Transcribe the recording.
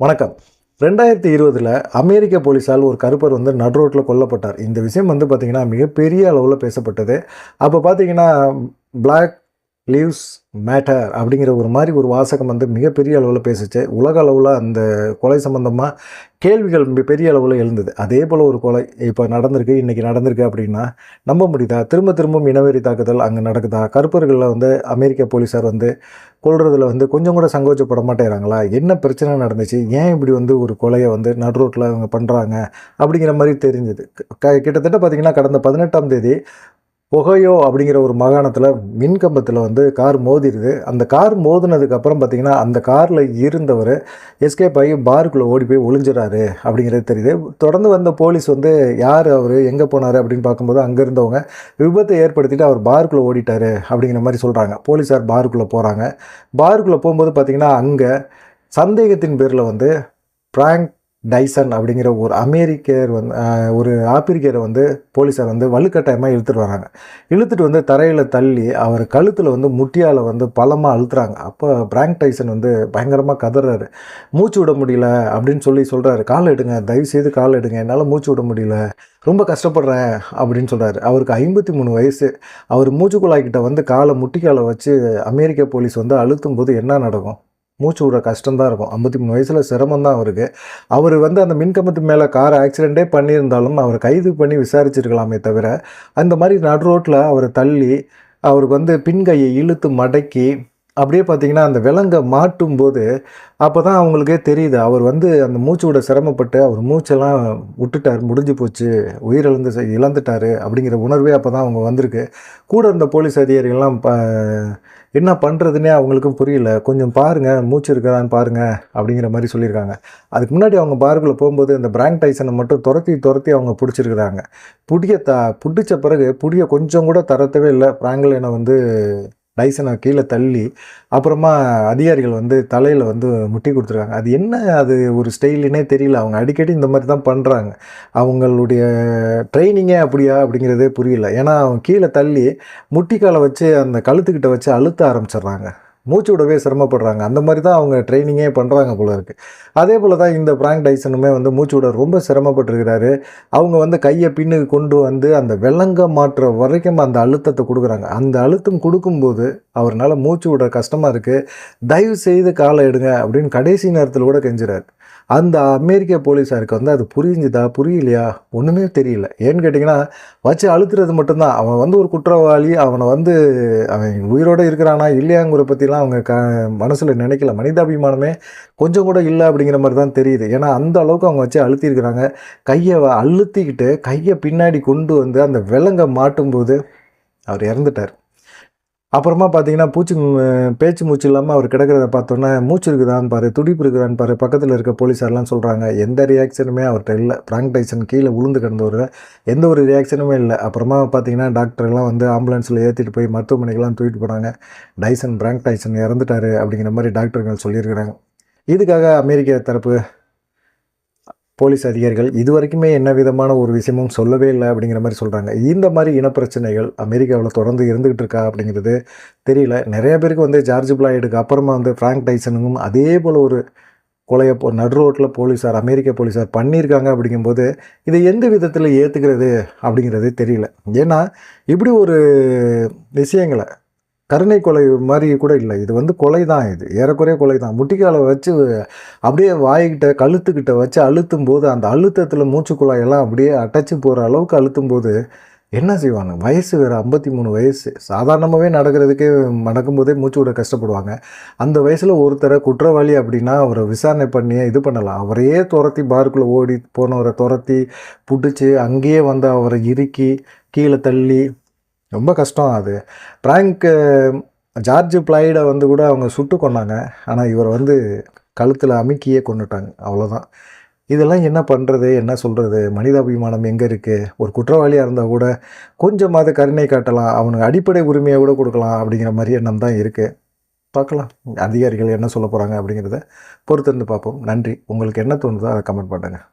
வணக்கம். ரெண்டாயிரத்தி இருபதில் அமெரிக்க போலீஸால் ஒரு கருப்பர் வந்து நடுரோட்டில் கொல்லப்பட்டார். இந்த விஷயம் வந்து பார்த்திங்கன்னா மிகப்பெரிய அளவில் பேசப்பட்டது. அப்போ பார்த்தீங்கன்னா பிளாக் லீவ்ஸ் மேட்டர் அப்படிங்கிற ஒரு மாதிரி ஒரு வாசகம் வந்து மிகப்பெரிய அளவில் பேசிச்சு. உலக அளவில் அந்த கொலை சம்மந்தமாக கேள்விகள் மிக பெரிய அளவில் எழுந்தது. அதே போல் ஒரு கொலை இப்போ நடந்திருக்கு இன்றைக்கி நடந்திருக்கு அப்படின்னா நம்ப முடியுதா? திரும்ப திரும்பவும் இனவெறி தாக்குதல் அங்கே நடக்குதா? கருப்பர்களில் வந்து அமெரிக்க போலீஸார் வந்து கொள்றதுல வந்து கொஞ்சம் கூட சங்கோச்சப்பட மாட்டேறாங்களா? என்ன பிரச்சனை நடந்துச்சு? ஏன் இப்படி வந்து ஒரு கொலையை வந்து நடு ரோட்டில் அவங்க பண்ணுறாங்க அப்படிங்கிற மாதிரி தெரிஞ்சுது. க கிட்டத்தட்ட பார்த்திங்கன்னா கடந்த பதினெட்டாம் தேதி புகையோ அப்படிங்கிற ஒரு மாகாணத்தில் மின்கம்பத்தில் வந்து கார் மோதிருது. அந்த கார் மோதினதுக்கப்புறம் பார்த்திங்கன்னா அந்த காரில் இருந்தவர் எஸ்கேப் ஆகி பாருக்குள்ளே ஓடி போய் ஒளிஞ்சிறாரு அப்படிங்கிறது தெரியுது. தொடர்ந்து வந்த போலீஸ் வந்து யார் அவர்? எங்கே போனார்? அப்படின்னு பார்க்கும்போது அங்கே இருந்தவங்க விபத்தை ஏற்படுத்திட்டு அவர் பாருக்குள்ளே ஓடிட்டாரு அப்படிங்கிற மாதிரி சொல்கிறாங்க போலீஸார் பாருக்குள்ளே போகிறாங்க பாருக்குள்ளே போகும்போது பார்த்திங்கன்னா அங்கே சந்தேகத்தின் பேரில் வந்து பிராங்க் டைசன் அப்படிங்கிற ஒரு அமெரிக்கர் வந்து ஒரு ஆப்பிரிக்கரை வந்து போலீஸார் வந்து வலுக்கட்டாயமாக இழுத்துட்டு வராங்க. இழுத்துட்டு வந்து தரையில் தள்ளி அவர் கழுத்தில் வந்து முட்டியால் வந்து பலமாக அழுத்துறாங்க. அப்போ பிராங்க் டைசன் வந்து பயங்கரமாக கதறாரு. மூச்சு விட முடியல அப்படின்னு சொல்லி சொல்கிறாரு கால் எடுங்க தயவு செய்து கால் எடுங்க. என்னால் மூச்சு விட முடியல. ரொம்ப கஷ்டப்படுறேன். அப்படின்னு சொல்கிறாரு அவருக்கு ஐம்பத்தி மூணு வயசு. அவர் மூச்சு குழாய்கிட்ட வந்து காலை முட்டிக்காலை வச்சு அமெரிக்க போலீஸ் வந்து அழுத்தும் போது என்ன நடக்கும்? மூச்சு விட கஷ்டம்தான் இருக்கும். ஐம்பத்தி மூணு வயசில் சிரமம் தான் அவருக்கு. அவர் வந்து அந்த மின்கம்பத்து மேலே கார் ஆக்சிடெண்ட்டே பண்ணியிருந்தாலும் அவர் கைது பண்ணி விசாரிச்சிருக்கலாமே தவிர அந்த மாதிரி நடு ரோட்டில் அவரை தள்ளி அவருக்கு வந்து பின்கையை இழுத்து மடக்கி அப்படியே பார்த்தீங்கன்னா அந்த விலங்கை மாட்டும் போது அப்போ தான் அவங்களுக்கே தெரியுது. அவர் வந்து அந்த மூச்சு விட சிரமப்பட்டு அவர் மூச்செல்லாம் விட்டுட்டார். முடிஞ்சு போச்சு. உயிரிழந்து இழந்துட்டார் இழந்துட்டாரு அப்படிங்கிற உணர்வே அப்போ தான் அவங்க வந்திருக்கு. கூட இருந்த போலீஸ் அதிகாரிகள்லாம் ப என்ன பண்ணுறதுனே அவங்களுக்கும் புரியல. கொஞ்சம் பாருங்கள் மூச்சு இருக்கிறான்னு பாருங்கள் அப்படிங்கிற மாதிரி சொல்லியிருக்காங்க. அதுக்கு முன்னாடி அவங்க பாருக்குள்ளே போகும்போது இந்த பிராங்க் டைசனை மட்டும் துரத்தி துரத்தி அவங்க பிடிச்சிருக்கிறாங்க. புடிய த பிடிச்ச பிறகு புடிய கொஞ்சம் கூட தரத்தவே இல்லை. பிராங்கலினை வந்து டைசனை கீழே தள்ளி அப்புறமா அதிகாரிகள் வந்து தலையில் வந்து முட்டி கொடுத்துருக்காங்க. அது என்ன? அது ஒரு ஸ்டைலுன்னே தெரியல. அவங்க அடிக்கடி இந்த மாதிரி தான் பண்ணுறாங்க அவங்களுடைய ட்ரைனிங்கே அப்படியா அப்படிங்கிறதே புரியல. ஏன்னா அவங்க கீழே தள்ளி முட்டிக்காலை வச்சு அந்த கழுத்துக்கிட்ட வச்சு அழுத்த ஆரம்பிச்சிடுறாங்க. மூச்சு விடவே சிரமப்படுறாங்க. அந்த மாதிரி தான் அவங்க ட்ரைனிங்கே பண்ணுறாங்க போல இருக்குது அதே போல் தான் இந்த பிராங்க் டைசனுமே வந்து மூச்சு விட ரொம்ப சிரமப்பட்டிருக்கிறாரு. அவங்க வந்து கையை பின்னுக்கு கொண்டு வந்து அந்த விலங்க மாற்ற வரைக்கும் அந்த அழுத்தத்தை கொடுக்குறாங்க. அந்த அழுத்தம் கொடுக்கும்போது அவர்னால் மூச்சு விட கஷ்டமாக இருக்குது தயவு செய்து காலை எடுங்க அப்படின்னு கடைசி நேரத்தில் கூட கெஞ்சுறாரு. அந்த அமெரிக்க போலீஸாருக்கு வந்து அது புரிஞ்சுதா புரியலையா? ஒன்றுமே தெரியல. ஏன்னு கேட்டிங்கன்னா வச்சு அழுத்துறது மட்டும்தான். அவன் வந்து ஒரு குற்றவாளி அவனை வந்து அவன் உயிரோடு இருக்கிறானா இல்லையாங்கிற பற்றிலாம் அவங்க க மனசில் நினைக்கல. மனிதாபிமானமே கொஞ்சம் கூட இல்லை அப்படிங்கிற மாதிரி தான் தெரியுது. ஏன்னா அந்த அளவுக்கு அவங்க வச்சு அழுத்திருக்கிறாங்க. கையை அழுத்திக்கிட்டு கையை பின்னாடி கொண்டு வந்து அந்த விலங்கை மாட்டும்போது அவர் இறந்துட்டார். அப்புறமா பார்த்தீங்கன்னா பூச்சி பேச்சு மூச்சு இல்லாமல் அவர் கிடக்கிறத பார்த்தோன்னே மூச்சு இருக்குதான்னு பாரு துடிப்பு இருக்குதான்னு பாரு பக்கத்தில் இருக்க போலீஸார்லாம் சொல்கிறாங்க எந்த ரியாக்ஷனுமே அவர்கிட்ட இல்லை. ஃப்ராங்க் டைசன் கீழே விழுந்து கிடந்தவர். எந்த ஒரு ரியாக்ஷனுமே இல்லை. அப்புறமா பார்த்தீங்கன்னா டாக்டர்லாம் வந்து ஆம்புலன்ஸில் ஏற்றிட்டு போய் மருத்துவமனைக்கெல்லாம் தூக்கிட்டு போனாங்க டைசன் பிராங்க் டைசன் இறந்துட்டாரு அப்படிங்கிற மாதிரி டாக்டர்கள் சொல்லியிருக்கிறாங்க. இதுக்காக அமெரிக்க தரப்பு போலீஸ் அதிகாரிகள் இது வரைக்குமே என்ன விதமான ஒரு விஷயமும் சொல்லவே இல்லை அப்படிங்கிற மாதிரி சொல்கிறாங்க இந்த மாதிரி இனப்பிரச்சனைகள் அமெரிக்காவில் தொடர்ந்து இருந்துகிட்டு இருக்கா அப்படிங்கிறது தெரியல. நிறைய பேருக்கு வந்து ஜார்ஜ் பிளாய்டுக்கு அப்புறமா வந்து ஃப்ராங்க் டைசனுக்கும் அதே போல் ஒரு கொலையை போ நடு ரோட்டில் போலீஸார் அமெரிக்க போலீஸார் பண்ணியிருக்காங்க அப்படிங்கும்போது இதை எந்த விதத்தில் ஏற்றுக்கிறது அப்படிங்கிறது தெரியல. ஏன்னா இப்படி ஒரு விஷயங்களை கருணை கொலை மாதிரி கூட இல்லை. இது வந்து கொலை தான் இது. ஏறக்குறைய கொலை தான் முட்டிக்காலை வச்சு அப்படியே வாய்கிட்ட கழுத்துக்கிட்ட வச்சு அழுத்தும் போது அந்த அழுத்தத்தில் மூச்சு குழாயெல்லாம் அப்படியே அடைச்சி போகிற அளவுக்கு அழுத்தும் போது என்ன செய்வாங்க? வயசு வேறு ஐம்பத்தி மூணு வயசு. சாதாரணமாகவே நடக்கிறதுக்கே நடக்கும்போதே மூச்சு விட கஷ்டப்படுவாங்க. அந்த வயசில் ஒருத்தரை குற்றவாளி அப்படின்னா அவரை விசாரணை பண்ணி இது பண்ணலாம். அவரையே துரத்தி பாருக்குள்ளே ஓடி போனவரை துரத்தி பிடிச்சி அங்கேயே வந்து அவரை இறுக்கி கீழே தள்ளி ரொம்ப கஷ்டம் அது. பிராங்க் ஜார்ஜ் பிளாய்டை வந்து கூட அவங்க சுட்டு கொன்னாங்க. ஆனால் இவரை வந்து கழுத்தில் அமுக்கியே கொண்டுட்டாங்க அவ்வளோதான் இதெல்லாம் என்ன பண்ணுறது என்ன சொல்கிறது மனிதாபிமானம் எங்கே இருக்குது ஒரு குற்றவாளியாக இருந்தால் கூட கொஞ்சமாவது கருணை காட்டலாம். அவனுக்கு அடிப்படை உரிமையை கூட கொடுக்கலாம் அப்படிங்கிற மாதிரி எண்ணம் தான் இருக்குது பார்க்கலாம். அதிகாரிகள் என்ன சொல்ல போகிறாங்க அப்படிங்கிறத பொறுத்திருந்து பார்ப்போம். நன்றி. உங்களுக்கு என்ன தோணுதோ அதை கமெண்ட் பண்ணுங்கள்